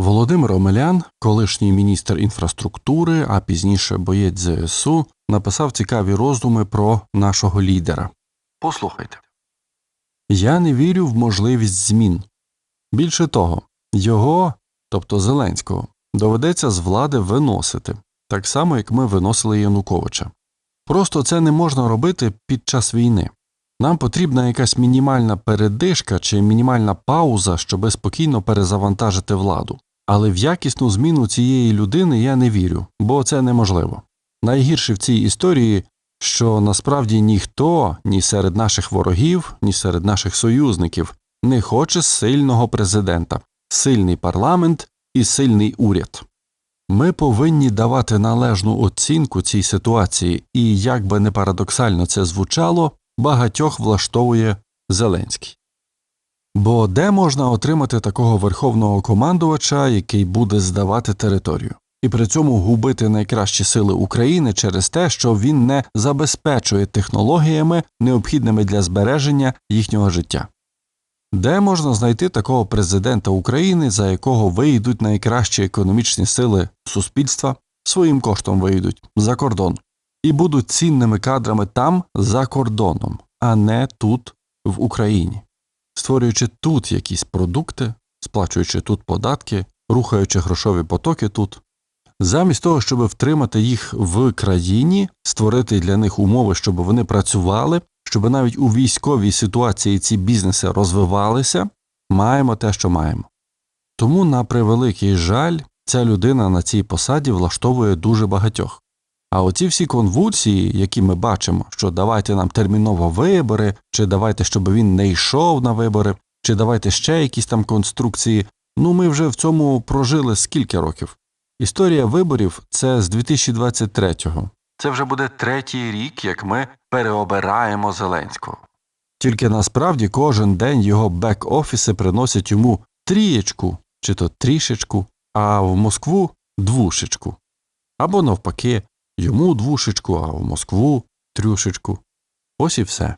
Володимир Омелян, колишній міністр інфраструктури, а пізніше боєць ЗСУ, написав цікаві роздуми про нашого лідера. Послухайте. Я не вірю в можливість змін. Більше того, його, тобто Зеленського, доведеться з влади виносити, так само як ми виносили Януковича. Просто це не можна робити під час війни. Нам потрібна якась мінімальна передишка чи мінімальна пауза, щоби спокійно перезавантажити владу. Але в якісну зміну цієї людини я не вірю, бо це неможливо. Найгірше в цій історії, що насправді ніхто ні серед наших ворогів, ні серед наших союзників не хоче сильного президента, сильний парламент і сильний уряд. Ми повинні давати належну оцінку цій ситуації, і як би не парадоксально це звучало, багатьох влаштовує Зеленський. Бо де можна отримати такого верховного командувача, який буде здавати територію, і при цьому губити найкращі сили України через те, що він не забезпечує технологіями, необхідними для збереження їхнього життя? Де можна знайти такого президента України, за якого вийдуть найкращі економічні сили суспільства, своїм коштом вийдуть за кордон, і будуть цінними кадрами там за кордоном, а не тут, в Україні, створюючи тут якісь продукти, сплачуючи тут податки, рухаючи грошові потоки тут, замість того, щоб втримати їх в країні, створити для них умови, щоб вони працювали, щоб навіть у військовій ситуації ці бізнеси розвивалися, маємо те, що маємо. Тому, на превеликий жаль, ця людина на цій посаді влаштовує дуже багатьох. А оці всі конвульсії, які ми бачимо, що давайте нам терміново вибори, чи давайте, щоб він не йшов на вибори, чи давайте ще якісь там конструкції, ну ми вже в цьому прожили скільки років. Історія виборів це з 2023-го. Це вже буде третій рік, як ми переобираємо Зеленського. Тільки насправді кожен день його бек-офіси приносять йому трієчку чи то трішечку, а в Москву двушечку. Або навпаки, йому двушечку, а в Москву трюшечку. Ось і все.